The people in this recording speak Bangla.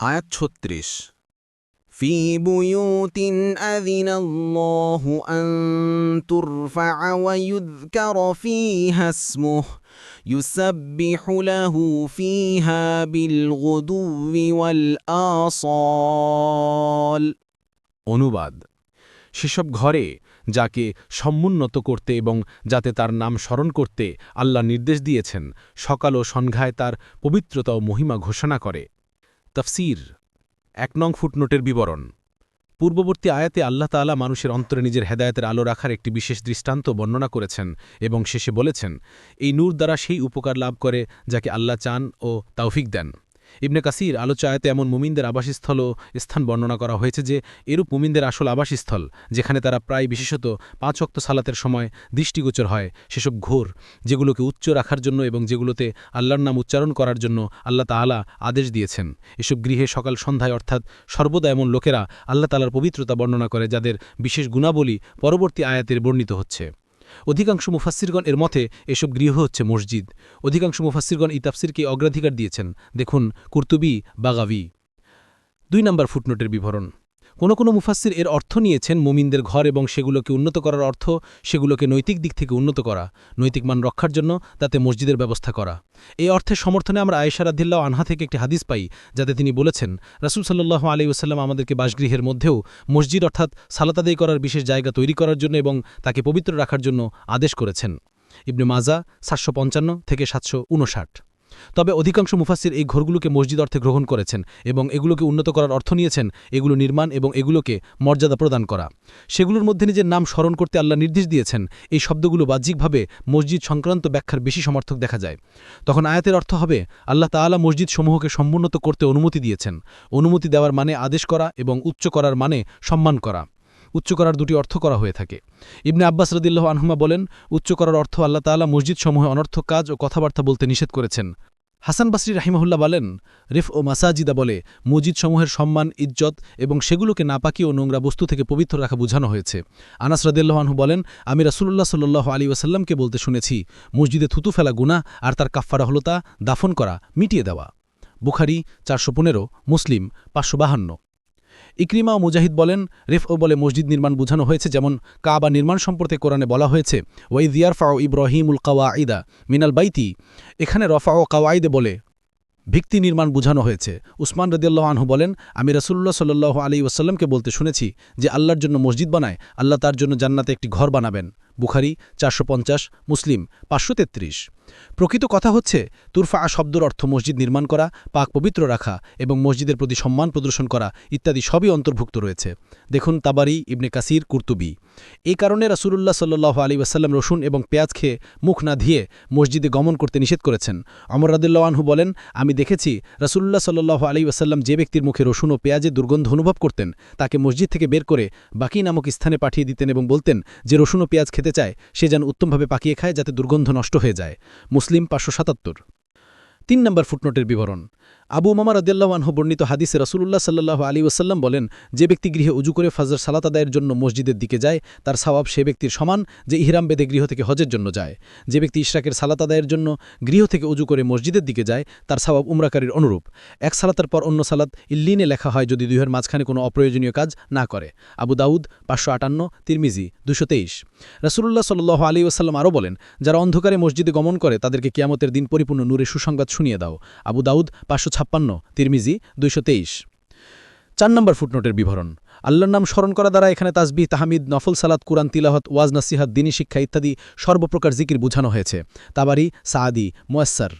আয়াত ছত্রিশ في بيوت أذن الله أن ترفع ويذكر فيها اسمه يسبح له فيها بالغدو والآصال অনুবাদ সেসব ঘরে যাকে সমুন্নত করতে এবং যাতে তার নাম স্মরণ করতে আল্লাহ নির্দেশ দিয়েছেন সকাল ও সন্ধ্যায় তার পবিত্রতা ও মহিমা ঘোষণা করে তফসির, এক নং ফুটনোটের বিবরণ। পূর্ববর্তী আয়াতে আল্লাহ তালা মানুষের অন্তরে নিজের হেদায়তের আলো রাখার একটি বিশেষ দৃষ্টান্ত বর্ণনা করেছেন এবং শেষে বলেছেন, এই নূর দ্বারা সেই উপকার লাভ করে যাকে আল্লাহ চান ও তাওফিক দেন। ইবনে কাসির আলোচ্য আয়াতে এমন মুমিনদের আবাসস্থল ও স্থান বর্ণনা করা হয়েছে যে, এরূপ মুমিনদের আসল আবাসস্থল, যেখানে তারা প্রায় বিশেষত পাঁচ অক্ত সালাতের সময় দৃষ্টিগোচর হয়, সেসব ঘোর, যেগুলোকে উচ্চ রাখার জন্য এবং যেগুলোতে আল্লাহর নাম উচ্চারণ করার জন্য আল্লাহ তাআলা আদেশ দিয়েছেন। এসব গৃহে সকাল সন্ধ্যায় অর্থাৎ সর্বদা এমন লোকেরা আল্লাহ তালার পবিত্রতা বর্ণনা করে, যাদের বিশেষ গুণাবলী পরবর্তী আয়াতের বর্ণিত হচ্ছে। অধিকাংশ মুফাসিরগণ এর মতে, এসব গৃহ হচ্ছে মসজিদ। অধিকাংশ মুফাসিরগণ এই তাফসিরকে অগ্রাধিকার দিয়েছেন। দেখুন কুর্তুবি বাগাভি দুই নম্বর ফুটনোটের বিবরণ। কোনো কোনো মুফাসির এর অর্থ নিয়েছেন মুমিনদের ঘর এবং সেগুলোকে উন্নত করার অর্থ সেগুলোকে নৈতিক দিক থেকে উন্নত করা, নৈতিক মান রক্ষার জন্য তাতে মসজিদের ব্যবস্থা করা। এই অর্থের সমর্থনে আমরা আয়েশা রাদিল্লাহ আনহা থেকে একটি হাদিস পাই, যাতে তিনি বলেছেন, রাসুল সাল্লাহ আলী ওসাল্লাম আমাদেরকে বাসগৃহের মধ্যেও মসজিদ অর্থাৎ সালাতাদাই করার বিশেষ জায়গা তৈরি করার জন্য এবং তাকে পবিত্র রাখার জন্য আদেশ করেছেন। ইবনে মাজা সাতশো পঞ্চান্ন থেকে সাতশো উনষাট তবে অধিকাংশ মুফাসির এই ঘরগুলোকে মসজিদ অর্থে গ্রহণ করেছেন এবং এগুলোকে উন্নত করার অর্থ নিয়েছেন এগুলো নির্মাণ এবং এগুলোকে মর্যাদা প্রদান করা। সেগুলোর মধ্যে নিজের নাম স্মরণ করতে আল্লাহ নির্দেশ দিয়েছেন। এই শব্দগুলো বাহ্যিকভাবে মসজিদ সংক্রান্ত ব্যাখ্যার বেশি সমর্থক দেখা যায়। তখন আয়াতের অর্থ হবে, আল্লাহ তাআলা মসজিদ সমূহকে সমুন্নত করতে অনুমতি দিয়েছেন। অনুমতি দেওয়ার মানে আদেশ করা এবং উচ্চ করার মানে সম্মান করা। উচ্চ করার দুটি অর্থ করা হয়ে থাকে। ইবনে আব্বাস রদিল্লাহ আনহুমা বলেন, উচ্চ করার অর্থ আল্লাহ তাআলা মসজিদ সমূহে অনর্থক কাজ ও কথাবার্তা বলতে নিষেধ করেছেন। হাসান বাসরি রাহিমহুল্লা বলেন, রিফ ও মাসাজিদা বলে, মসজিদসমূহের সম্মান, ইজ্জত এবং সেগুলোকে নাপাকি ও নোংরা বস্তু থেকে পবিত্র রাখা বোঝানো হয়েছে। আনাস রাদহু বলেন, আমি রাসুল্লাহ সাল্লাহ আলী ওয়াসাল্লামকে বলতে শুনেছি, মসজিদে থুতু ফেলা গুণা আর তার কাফফারা হল তা দাফন করা, মিটিয়ে দেওয়া। বুখারি, চারশো পনেরো, মুসলিম, পাঁচশো বাহান্ন। ইকরিমা ও মুজাহিদ বলেন, রেফ ও বলে মসজিদ নির্মাণ বোঝানো হয়েছে, যেমন কাবা নির্মাণ সম্পর্কে কোরআনে বলা হয়েছে ওয়াইদিয়ার ফাও ইব্রাহিমুল কাওয়াঈদা মিনাল বাইতি। এখানে রফা ও কাওয়াইদে বলে, ভিত্তি নির্মাণ বোঝানো হয়েছে। উসমান রদিয়াল্লাহ আনহু বলেন, আমি রসুল্লাহ সাল্লু আলী ওসাল্লামকে বলতে শুনেছি যে আল্লাহর জন্য মসজিদ বানায়, আল্লাহ তার জন্য জান্নাতে একটি ঘর বানাবেন। বুখারি চারশো পঞ্চাশ, মুসলিম পাঁচশো তেত্রিশ। প্রকৃত কথা হচ্ছে, তুরফা শব্দর অর্থ মসজিদ নির্মাণ করা, পাক পবিত্র রাখা এবং মসজিদের প্রতি সম্মান প্রদর্শন করা ইত্যাদি সবই অন্তর্ভুক্ত রয়েছে। দেখুন তাবারি, ইবনে কাসির, কুর্তুবি। এই কারণে রাসুলুল্লাহ সাল্লাহ আলী ওয়াসাল্লাম রসুন এবং পেঁয়াজ খেয়ে মুখ না ধিয়ে মসজিদে গমন করতে নিষেধ করেছেন। অমর রাদুল্লাহানহু বলেন, আমি দেখেছি রাসুল্লাহ সাল্লাহ আলী ওয়াসাল্লাম যে ব্যক্তির মুখে রসুন ও পেঁয়াজের দুর্গন্ধ অনুভব করতেন, তাকে মসজিদ থেকে বের করে বাকি নামক স্থানে পাঠিয়ে দিতেন এবং বলতেন, যে রসুন ও পেঁয়াজ খেতে চায়, সে যেন উত্তমভাবে পাকিয়ে খায় যাতে দুর্গন্ধ নষ্ট হয়ে যায়। মুসলিম পাঁচশো সাতাত্তর। তিন নম্বর ফুটনোটের বিবরণ। আবু মামা রদিয়াল্লাহানহ বর্ণিত হাদিসে রসুল্লাহ সাল্লাহ আলী ওসাল্লাম বলেন, যে ব্যক্তি গৃহে উজু করে ফাজর সালাত আদায়ের জন্য মসজিদের দিকে যায়, তার সওয়াব সে ব্যক্তির সমান যে ইহরাম বেদে গৃহ থেকে হজের জন্য যায়। যে ব্যক্তি ইশরাকের সালাত আদায়ের জন্য গৃহ থেকে উজু করে মসজিদের দিকে যায়, তার সওয়াব উমরাকারীর অনুরূপ। এক সালাতের পর অন্য সালাত ইল্লিনে লেখা হয় যদি দুইয়ের মাঝখানে কোনো অপ্রয়োজনীয় কাজ না করে। আবু দাউদ, পাঁচশো আটান্ন, তিরমিজি, দুশো তেইশ। রসুল্লাহ সাল্লাহ আলী ওসাল্লাম আরও বলেন, যারা অন্ধকারে মসজিদে গমন করে, তাদেরকে কিয়ামতের দিন পরিপূর্ণ নূরে সুসংবাদ শুনিয়ে দাও। আবু দাউদ, পাঁচশো ছাপ্পান্ন, তিরমিজি দুইশো তেইশ। চার নম্বর ফুটনোটের বিবরণ। আল্লাহর নাম স্মরণ করা দ্বারা এখানে তাসবি তাহমিদ, নফল, সালাত, কুরআন তিলাহত ওয়াজ, নাসিহাত, দিনী শিক্ষা ইত্যাদি সর্বপ্রকার জিকির বোঝানো হয়েছে। তাবারি সাদি মোয়াস্সার।